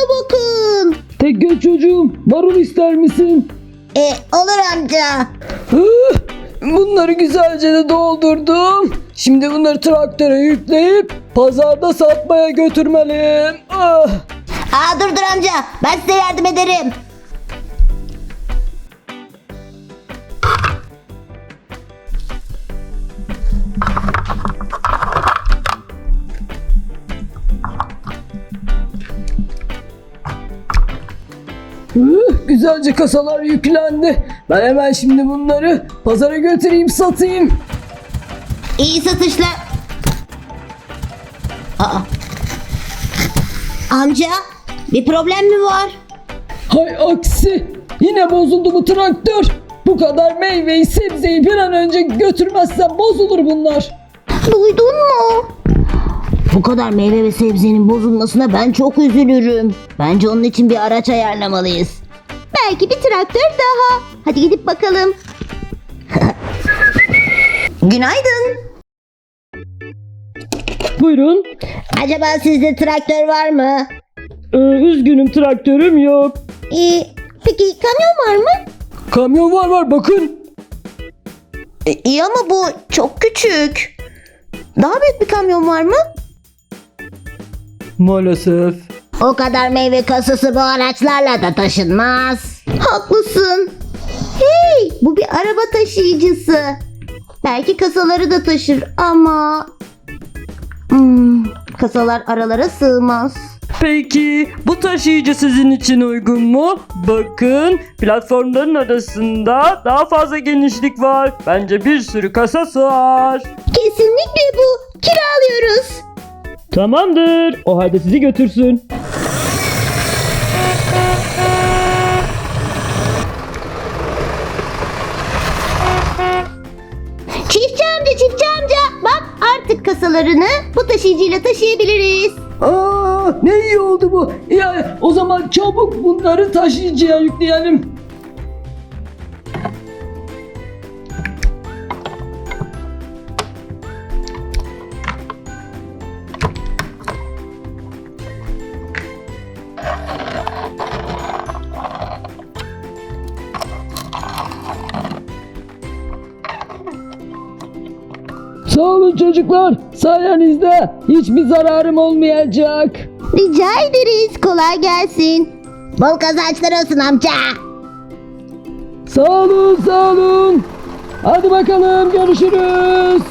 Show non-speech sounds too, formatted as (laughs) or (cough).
şuna bakın. Tek göz çocuğum marul ister misin? E, olur amca. Bunları güzelce de doldurdum. Şimdi bunları traktöre yükleyip pazarda satmaya götürmeliyim. Ah. Aa dur dur amca ben size yardım ederim. Güzelce kasalar yüklendi. Ben hemen şimdi bunları pazara götüreyim satayım. İyi satışlar. Aa. Amca bir problem mi var? Hay aksi. Yine bozuldu bu traktör. Bu kadar meyveyi sebzeyi bir an önce götürmezsem bozulur bunlar. Duydun mu? Bu kadar meyve ve sebzenin bozulmasına ben çok üzülürüm. Bence onun için bir araç ayarlamalıyız. Belki bir traktör daha. Hadi gidip bakalım. (laughs) Günaydın. Buyurun. Acaba sizde traktör var mı? Ee, üzgünüm traktörüm yok. Ee, peki kamyon var mı? Kamyon var var bakın. E, iyi ama bu çok küçük. Daha büyük bir kamyon var mı? Maalesef. O kadar meyve kasası bu araçlarla da taşınmaz. Haklısın. Hey, bu bir araba taşıyıcısı. Belki kasaları da taşır ama... Hmm, kasalar aralara sığmaz. Peki bu taşıyıcı sizin için uygun mu? Bakın platformların arasında daha fazla genişlik var. Bence bir sürü kasa sığar. Kesinlikle bu. Kiralıyoruz. Tamamdır. O halde sizi götürsün. Çiftçi amca, çiftçi amca. Bak artık kasalarını bu taşıyıcıyla taşıyabiliriz. Aa, ne iyi oldu bu. Ya, o zaman çabuk bunları taşıyıcıya yükleyelim. Sağ olun çocuklar. Sayenizde hiçbir zararım olmayacak. Rica ederiz. Kolay gelsin. Bol kazançlar olsun amca. Sağ olun, sağ olun. Hadi bakalım görüşürüz.